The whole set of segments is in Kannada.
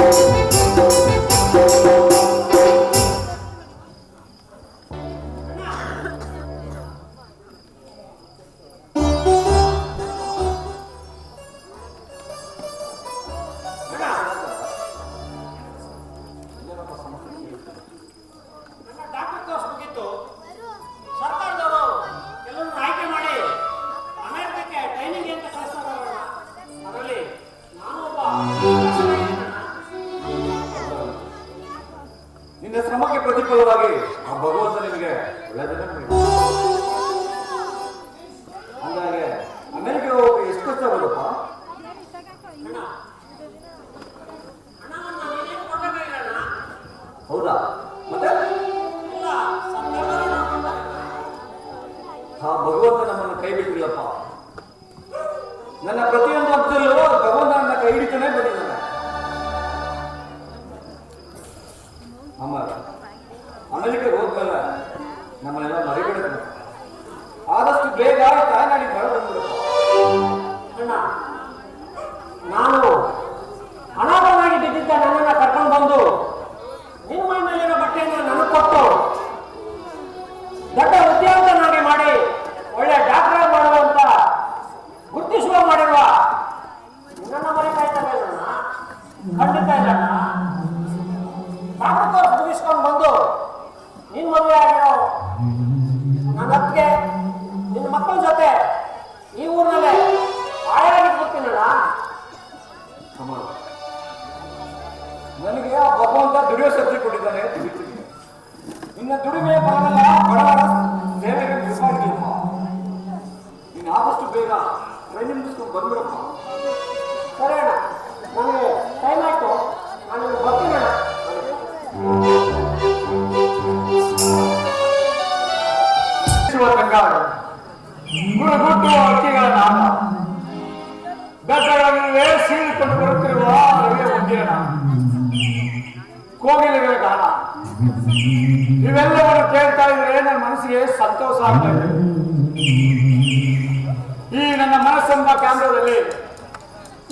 ನನ್ನ ಶ್ರಮಕ್ಕೆ ಆ ಭಗವಂತ ನಿಮಗೆ ಹಂಗಾಗಿ ನೀಡಿದ. ಅಂದಾಗೆ ಅಮೆರಿಕ ಹೋಗಿ ಎಷ್ಟು ಹಣ ಹಣವನ್ನು ಹೌದಾ? ಮತ್ತೆ? ಆ ಭಗವಂತ ನಮ್ಮನ್ನು ಕೈ ಬಿಟ್ಟಿಲ್ಲಪ್ಪ. ನನ್ನ ಪ್ರತಿಯೊಂದು ಹಂತದಲ್ಲೂ ಭಗವಂತ ನನ್ನ ಕೈ ಹಿಡಿತಾನೆ ಬಂದಿದ್ದಾನೆ. ಅಮ್ಮ ಅಮೆರಿಕಕ್ಕೆ ಹೋಗ್ತಲ್ಲ ನಮ್ಮನ್ನೆಲ್ಲ ಮರಿಬಿಡುತ್ತೆ ಆದಷ್ಟು ಬೇಗ ತಾಯ್ನಾಡಿಗೆ ಹೊರ ನನಗೆ ಆ ಭಗವಂತ ದುಡಿಯೋ ಶಕ್ತಿ ಕೊಟ್ಟಿದ್ದಾನೆ ನಿನ್ನ ದುಡಿಮೆ ಬರಲ್ಲ ಬಡವರ ಸೇವೆಗೆ ಮಾಡಿದ್ದೀನಿ ನೀನು ಆದಷ್ಟು ಬೇಗ ಟ್ರೈನಿಂಗ್ ಮುಗಿಸ್ಕೊಂಡು ಬಂದ್ಬಿಡಪ್ಪ. ಸರಿ ಕೋಗಿಲೆಗಳ ಗಾನ ಇವೆಲ್ಲವನ್ನು ಕೇಳ್ತಾ ಇದ್ರೆ ನನ್ನ ಮನಸ್ಸಿಗೆ ಸಂತೋಷ ಆಗ್ತಾ ಈ ನನ್ನ ಮನಸ್ಸೆಂಬ ಕ್ಯಾಮ್ರಾದಲ್ಲಿ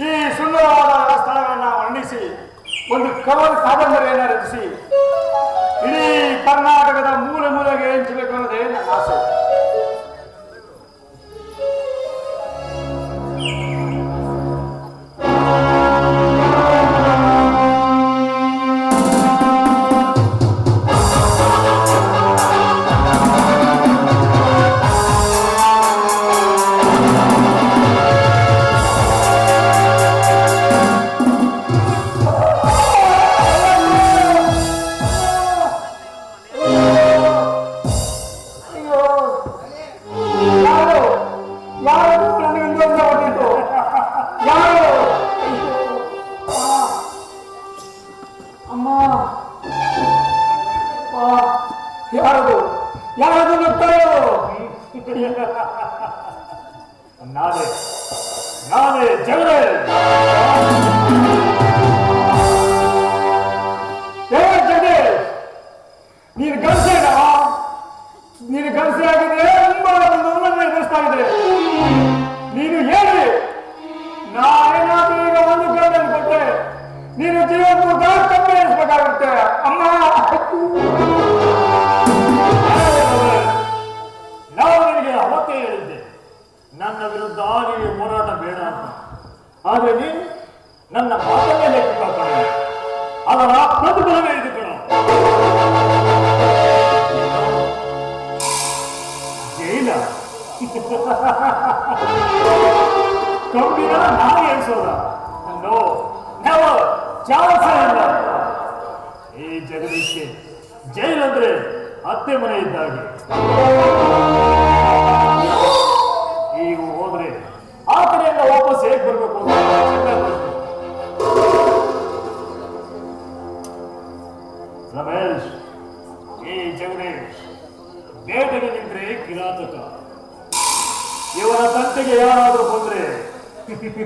ಈ ಸುಂದರವಾದ ಸ್ಥಳಗಳನ್ನ ವರ್ಣಿಸಿ, ಒಂದು ಕವರ್ ಕಾದಂಬರಿಯನ್ನು ರಚಿಸಿ, ಇಡೀ ಕರ್ನಾಟಕದ ಮೂಲೆ ಮೂಲೆಗೆ ಹಂಚಬೇಕು ಅನ್ನೋದೇ ನನ್ನ ಆಸೆ. ನಾನೇ ನಾನೇ ಜಗರೇ ಏ ಆದ್ರೆ ನನ್ನ ಮಾತನ್ನೇ ಹಾಕೊಂಡು ಅದರ ಪ್ರತಿಫಲವೇ ಇದು ಕಣ. ಜೈಲ. ಕಂಬಿನ ನಾನು ಎಣಿಸೋದ. ಇಲ್ಲ ಈ ಜಗದೀಶ್ಗೆ ಜೈಲ್ ಅಂದ್ರೆ ಅತ್ತೆ ಮನೆ ಇದ್ದಾಗೆ.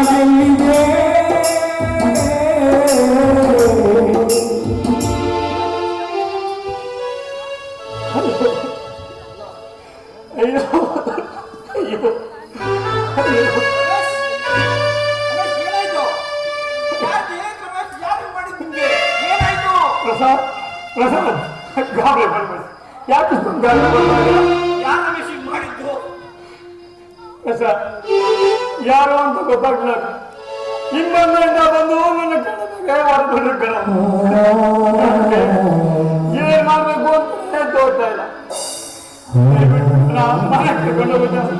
ಎಲ್ಲಿದೆ ಅಯ್ಯೋ ಅಯ್ಯೋ ಪ್ರಸಾದ್ ಪ್ರಸಾದ್ ಗಾಬರಿ ಬರ್ಬೇಡಿ ಯಾಕೆ ಗಾಬರಿ ಬರ್ಬೇಡಿ ಯಾರು ಮಾಡಿದ್ದು ಪ್ರಸಾದ್ ಯಾರು ಅಂತ ಗೊತ್ತಾಗ್ಲಿಲ್ಲ. ಇನ್ನೊಂದರಿಂದ ಬಂದು ನನ್ನ ಕಣ್ಣದಾಗ ಹೊರಗೊಂಡು ಕಣ ಏನ್ ಮಾಡ್ಬೇಕು ಅಂತ ಇಲ್ಲ.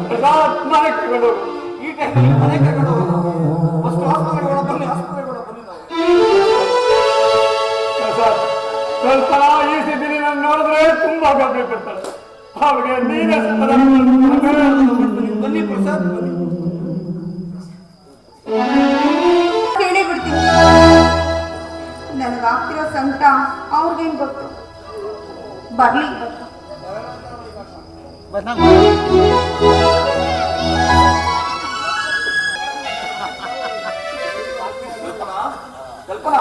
ಪ್ರಸಾದ್ ಮನೆ ಈ ನಾನು ನೋಡಿದ್ರೆ ತುಂಬಾ ಗಮನ ಕೊಡ್ತಾರೆ ಅವ್ರಿಗೆ ನೀನೇ. ಬನ್ನಿ, ಪ್ರಸಾದ್, ಬನ್ನಿ. ನನಗಾಗ್ತಿರೋ ಸಂಕಟ ಅವ್ರಿಗೇನು ಗೊತ್ತು? ಬರಲಿ ಕಲ್ಪನಾ,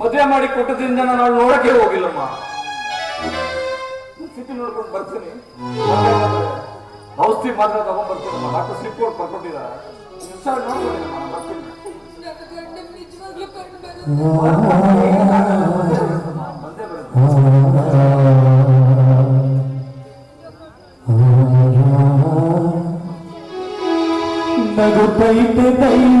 ಮದುವೆ ಮಾಡಿ ಕೊಟ್ಟದ್ರಿಂದ ನಾನು ನೋಡಕ್ಕೆ ಹೋಗಿಲ್ಲಮ್ಮ. ಚಿಟ್ಟಿ ನೋಡ್ಕೊಂಡು ಬರ್ತೀನಿ. ಔಷಧಿ ಮಾತ್ರ ತಗೊಂಡ್ ಬರ್ತೀನಮ್ಮ ಡಾಕ್ಟರ್ ಸ್ಲಿಪ್ ಕೊಟ್ಟು ಬರ್ಕೊಟ್ಟಿದ್ದಾರೆ ನಿಮಿಷ ನೋಡ್ಕೊಳ್ಳಿ ನಾನು ಬರ್ತೀನಿ ಬಂದೇ ಬರುತ್ತೆ ನಗುತ್ತೈತೆ ದೈವ ಅಲ್ಲಿ